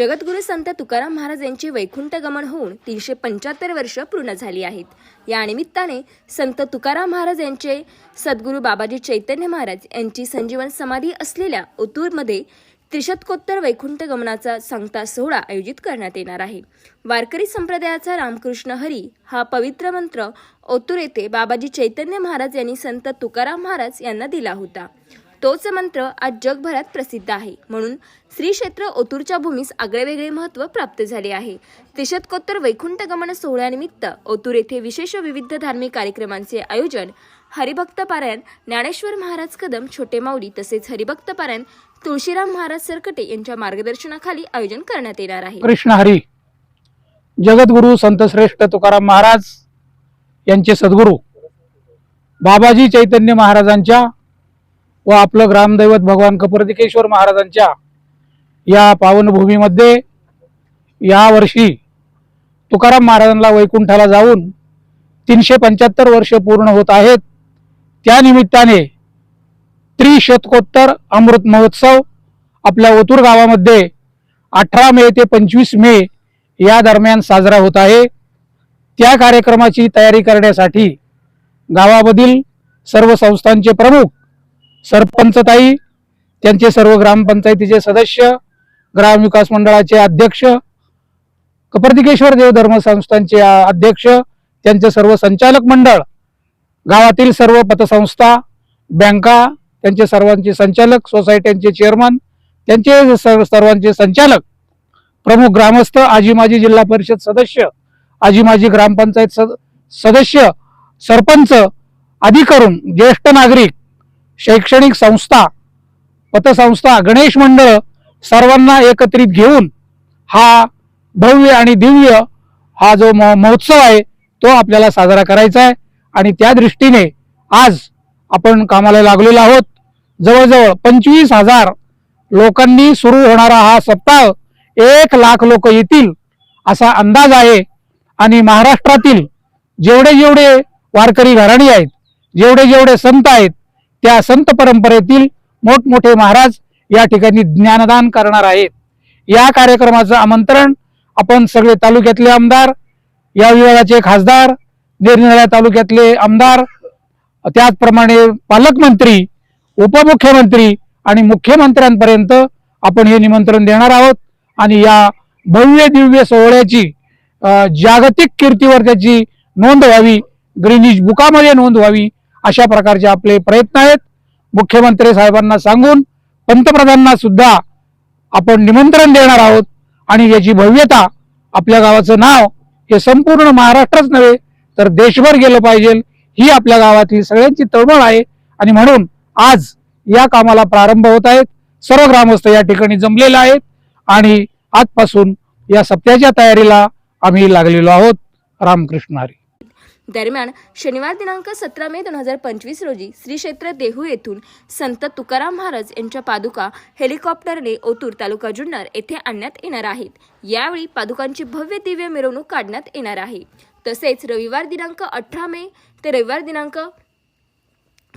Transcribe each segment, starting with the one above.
जगद्गुरू संत तुकाराम महाराज यांचे वैकुंठ गमन होऊन तीनशे पंच्याहत्तर वर्ष पूर्ण झाली आहेत. या निमित्ताने संत तुकाराम महाराज यांचे सद्गुरू बाबाजी चैतन्य महाराज यांची संजीवन समाधी असलेल्या ओतूरमध्ये त्रिशतकोत्तर वैकुंठ गमनाचा सांगता सोहळा आयोजित करण्यात येणार आहे. वारकरी संप्रदायाचा रामकृष्ण हरी हा पवित्र मंत्र ओतूर येथे बाबाजी चैतन्य महाराज यांनी संत तुकाराम महाराज यांना दिला होता. तोच मंत्र आज जगभरात प्रसिद्ध आहे. म्हणून श्री क्षेत्र ओतूरच्या भूमीस आगळेवेगळे महत्त्व प्राप्त झाले आहे. त्रिशतकोत्तर वैकुंठ गमन सोहळ्यानिमित्त ओतूर येथे विशेष विविध धार्मिक कार्यक्रमांचे आयोजन हरिभक्त पारायण ज्ञानेश्वर महाराज कदम छोटे माऊली तसेच हरिभक्त पारायण तुळशीराम महाराज सरकटे यांच्या मार्गदर्शनाखाली आयोजन करण्यात येणार आहे. कृष्ण हरी जगद्गुरु संत श्रेष्ठ तुकाराम महाराज यांचे सद्गुरू बाबाजी चैतन्य महाराजांच्या व आपलं ग्रामदैवत भगवान कपर्दिकेश्वर महाराजांच्या या पावनभूमीमध्ये यावर्षी तुकाराम महाराजांना वैकुंठाला जाऊन तीनशे पंच्याहत्तर वर्ष पूर्ण होत आहेत. त्यानिमित्ताने त्रिशतकोत्तर अमृत महोत्सव आपल्या ओतूर गावामध्ये अठरा मे ते पंचवीस मे या दरम्यान साजरा होत आहे. त्या कार्यक्रमाची तयारी करण्यासाठी गावामधील सर्व संस्थांचे प्रमुख सरपंचताई त्यांचे सर्व ग्रामपंचायतीचे सदस्य ग्रामविकास मंडळाचे अध्यक्ष कपर्दिकेश्वर देव धर्म संस्थांचे अध्यक्ष त्यांचे सर्व संचालक मंडळ गावातील सर्व पतसंस्था बँका त्यांचे सर्वांचे संचालक सोसायट्यांचे चेअरमन त्यांचे सर्व सर्वांचे संचालक प्रमुख ग्रामस्थ आजी माजी जिल्हा परिषद सदस्य आजी माजी ग्रामपंचायत सद- सदस्य सरपंच अधिकरून ज्येष्ठ नागरिक शैक्षणिक संस्था पतसंस्था गणेश मंडळ सर्वांना एकत्रित घेऊन हा भव्य आणि दिव्य हा जो महोत्सव आहे तो आपल्याला साजरा करायचा आहे. आणि त्या दृष्टीने आज आपण कामाला लागलेलो आहोत. जवळजवळ पंचवीस हजार लोकांनी सुरू होणारा हा सप्ताह एक लाख लोक येतील असा अंदाज आहे. आणि महाराष्ट्रातील जेवढे जेवढे वारकरी घराणी आहेत जेवढे जेवढे संत आहेत त्या संत परंपरेतील मोठमोठे महाराज या ठिकाणी ज्ञानदान करणार आहेत. या कार्यक्रमाचं आमंत्रण आपण सगळे तालुक्यातले आमदार या विभागाचे खासदार निरनिराळ्या तालुक्यातले आमदार त्याचप्रमाणे पालकमंत्री उपमुख्यमंत्री आणि मुख्यमंत्र्यांपर्यंत आपण हे निमंत्रण देणार आहोत. आणि या भव्य दिव्य सोहळ्याची जागतिक कीर्तीवर त्याची नोंद व्हावी ग्रीनिज बुकामध्ये नोंद व्हावी अशा प्रकारचे आपले प्रयत्न आहेत. मुख्यमंत्री साहेबांना सांगून पंतप्रधानांना सुद्धा आपण निमंत्रण देणार आहोत आणि याची भव्यता आपल्या गावाचं नाव हे संपूर्ण महाराष्ट्रच नव्हे तर देशभर गेलं पाहिजे. ही आपल्या गावातील सगळ्यांची तळमळ आहे आणि म्हणून आज या कामाला प्रारंभ होत आहेत. सर्व ग्रामस्थ या ठिकाणी जमलेले आहेत आणि आजपासून या सप्त्याच्या तयारीला आम्ही लागलेलो आहोत. रामकृष्ण हरी. दरम्यान शनिवार दिनांक सतरा मे दोन हजार पंचवीस रोजी श्री क्षेत्र देहू येथून संत तुकाराम महाराज यांच्या पादुका हेलिकॉप्टरने ओतूर तालुका जुन्नर येथे आणण्यात येणार आहेत. यावेळी पादुकांची भव्य दिव्य मिरवणूक काढण्यात येणार आहे. तसेच रविवार दिनांक अठरा मे ते रविवार दिनांक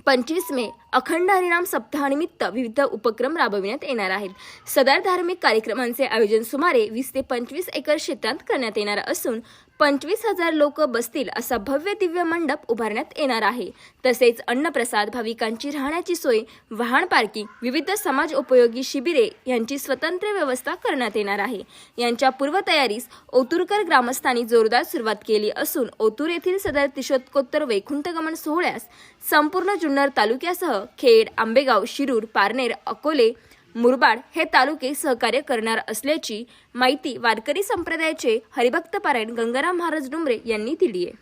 पंचवीस मे अखंड हरिनाम सप्ताहानिमित्त विविध उपक्रम राबविण्यात येणार आहेत. सदर धार्मिक कार्यक्रमांचे आयोजन सुमारे वीस ते पंचवीस एकर क्षेत्रात करण्यात येणार असून पंचवीस हजार लोक बसतील असा भव्य दिव्य मंडप उभारण्यात येणार आहे. तसेच अन्नप्रसाद भाविकांची राहण्याची सोय वाहन पार्किंग विविध समाज उपयोगी शिबिरे यांची स्वतंत्र व्यवस्था करण्यात येणार आहे. यांच्या पूर्वतयारीस ओतूरकर ग्रामस्थांनी जोरदार सुरुवात केली असून ओतूर येथील सदर तिशोत्कोत्तर वैकुंठगमन सोहळ्यास संपूर्ण जुन्नर तालुक्यासह खेड आंबेगाव शिरूर पारनेर अकोले मुरबाड हे तालुके सहकार्य करणार असल्याची माहिती वारकरी संप्रदायाचे हरिभक्त पारायण गंगाराम महाराज डुमरे यांनी दिली आहे